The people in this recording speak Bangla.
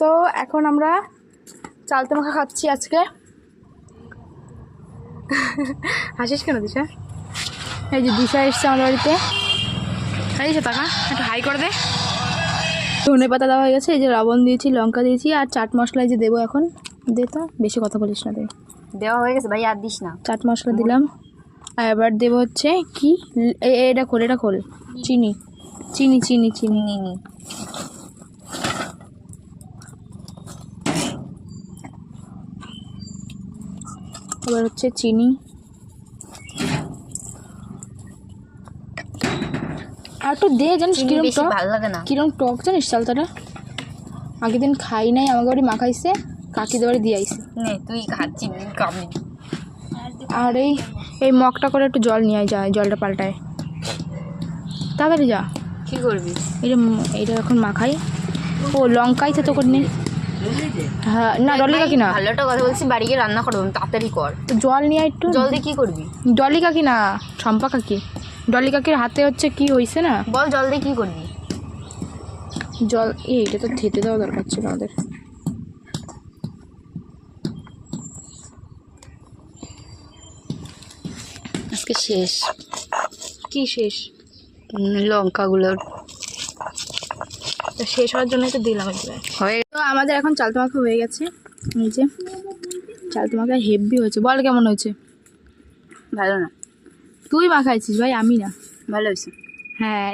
তো এখন আমরা চালতে মাখা খাচ্ছি আজকে। হাসিস কেন দিশা? এই যে দিশা এসছে আমাদের বাড়িতে। এই দিশা টাকা একটু হাই করে দে। ধনে পাতা দেওয়া হয়ে গেছে এই যে লবণ দিয়েছি লঙ্কা দিয়েছি আর চাট মশলা যে দেবো এখন। দে তো বেশি কথা বলিস না তুই দেওয়া হয়ে গেছে ভাই আর দিস না। চাট মশলা দিলাম। আর এবার দেবো হচ্ছে কি? এটা খোল এটা খোল। চিনি। চিনি চিনি চিনি। নি এবার হচ্ছে চিনি। আর একটু দে জানিস কিরম টক? ভালো লাগে না। কিরম টক জানিস চালতাটা আগের দিন খাই নাই আমাকে বাড়ি মাখাইছে কাকিদের বাড়ি দিয়ে আইছে। নে তুই খাচ্ছি আর এই এই মগটা করে একটু জল নিয়ে যায় জলটা পাল্টায়। তাড়াতাড়ি যা। কি করবি? এটা এটা এখন মাখাই। ও লঙ্কাই তো করে নে হ্যাঁ না ডলি কাকি না। ভালো একটা কথা বলছি বাড়ি গিয়ে রান্না করব তাড়াতাড়ি কর। তো জল নিয়ে আয় একটু। জল দিয়ে কি করবি? ডলি কাকি না শম্পা কাকি। ডলি কাকির হাতে হচ্ছে কি হয়েছে না? বল জল দিয়ে কি করবি? জল এই এটা তো থেতে দেওয়া দরকার ছিল আমাদের। আজকে শেষ। কি শেষ? লঙ্কাগুলোর তো শেষ হওয়ার জন্যই তো দিলাম হয়ে আমাদের এখন চাল তোমাকে হয়ে গেছে। এই যে চাল তোমাকে হেভি হয়েছে। বল কেমন হয়েছে? ভালো না। তুই মাখাইছিস ভাই আমি না। ভালো হয়েছে। হ্যাঁ।